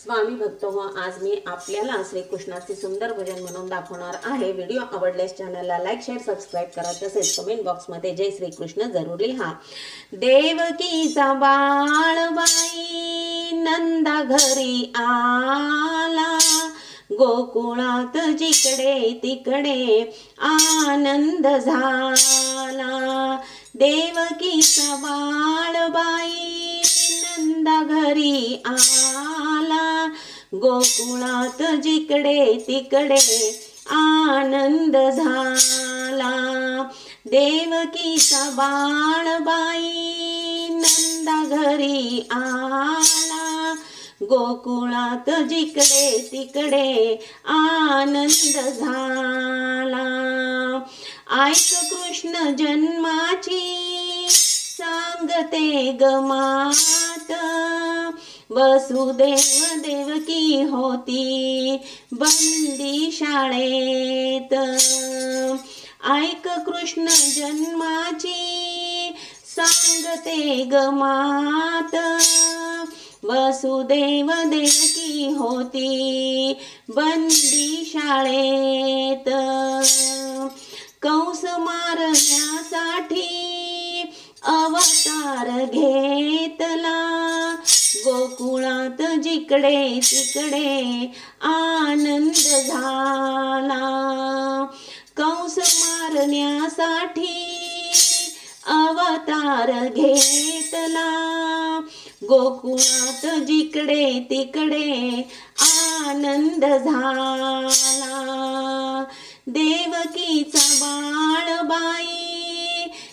स्वामी भक्त हो आज मी आपल्याला श्रीकृष्णाचे सुंदर भजन म्हणून दाखवणार आहे. व्हिडिओ आवडल्यास चॅनलला लाईक शेअर सबस्क्राईब करा. तसेच कमेंट बॉक्समध्ये जय श्रीकृष्ण जरूर लिहा. देवकीचा बाळबाई नंदा घरी आला. गोकुळात जिकडे तिकडे आनंद झाला. देवकीचा बाळबाई नंदा घरी आला. गोकुळात जिकडे तिकडे आनंद झाला. देवकीचा बाळबाई नंदा घरी आला. गोकुळात जिकडे तिकडे आनंद झाला. ऐक कृष्ण जन्माची सांगते गमा वसुदेव देवकी होती बंदी शाळेत. ऐक कृष्ण जन्माची सांगते गमात वसुदेव देवकी होती बंदी शाळेत. कंस मारण्यासाठी अवतार घेतला. गोकुळात जिकडे तिकडे आनंद झाला. कंस मारण्यासाठी अवतार घेतला. गोकुळात जिकडे तिकडे आनंद झाला. देवकीचा बाळबाई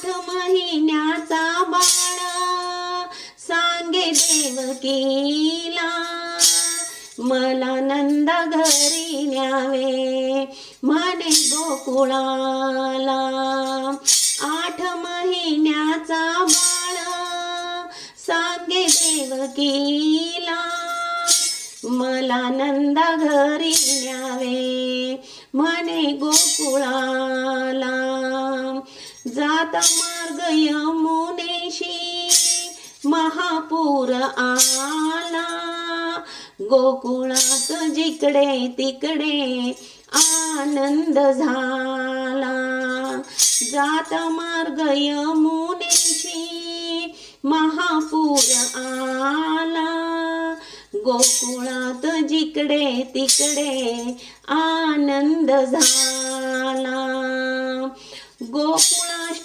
आठ महिन्याचा बाळ सांगे देवकीला. मला नंद घरी न्यावे म्हणे गोकुळाला. आठ महिन्याचा बाळ सांगे देवकीला. मला नंदा घरी न्यावे म्हणे गोकुळाला. जात मार्ग यमुनेशी महापूर आला. गोकुळात जिकडे तिकडे आनंद झाला. जात मार्ग यमुनेशी महापूर आला. गोकुळात जिकडे तिकडे आनंद झाला.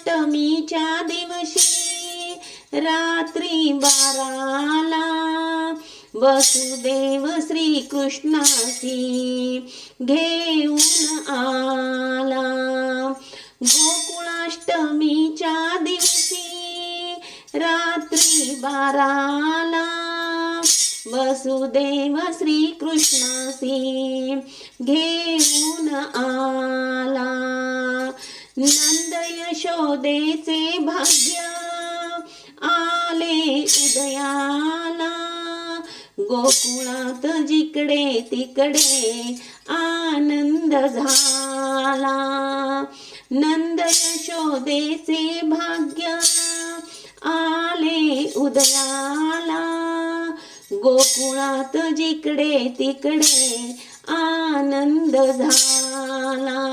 अष्टमीच्या दिवशी रात्री बाराला वसुदेव श्रीकृष्णाशी घेऊन आला. गोकुळाष्टमीच्या दिवशी रात्री बाराला वसुदेव श्रीकृष्णासी घेऊन आला. नंद यशोदेचे भाग्य आले उदयाला. गोकुळात जिकडे तिकडे आनंद झाला. नंद यशोदेचे भाग्य आले उदयाला. गोकुळात जिकडे तिकडे आनंद झाला.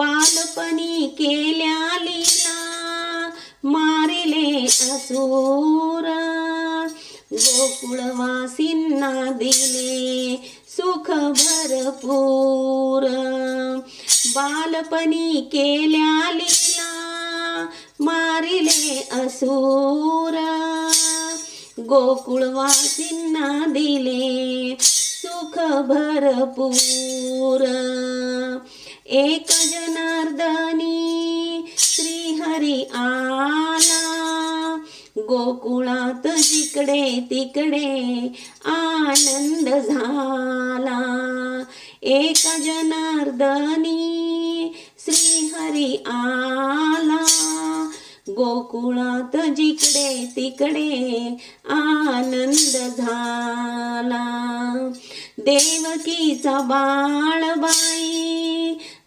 बालपणी केल्या लीला मारिले असुर. गोकुळवासींना दिले सुख भरपूर. बालपणी केल्या लीला मारिले असुर. गोकुळवासींना दिले सुख भरपूर. एक जनार्दनी श्रीहरी आला. गोकुळात जिकडे तिकडे आनंद झाला. एक जनार्दनी श्रीहरी आला. गोकुळात जिकडे तिकडे आनंद झाला. देवकीचा बाळबाई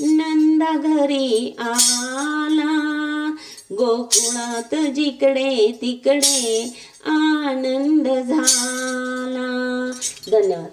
नंदा घरी आला. गोकुळात जिकडे तिकडे आनंद झाला. धन्यवाद.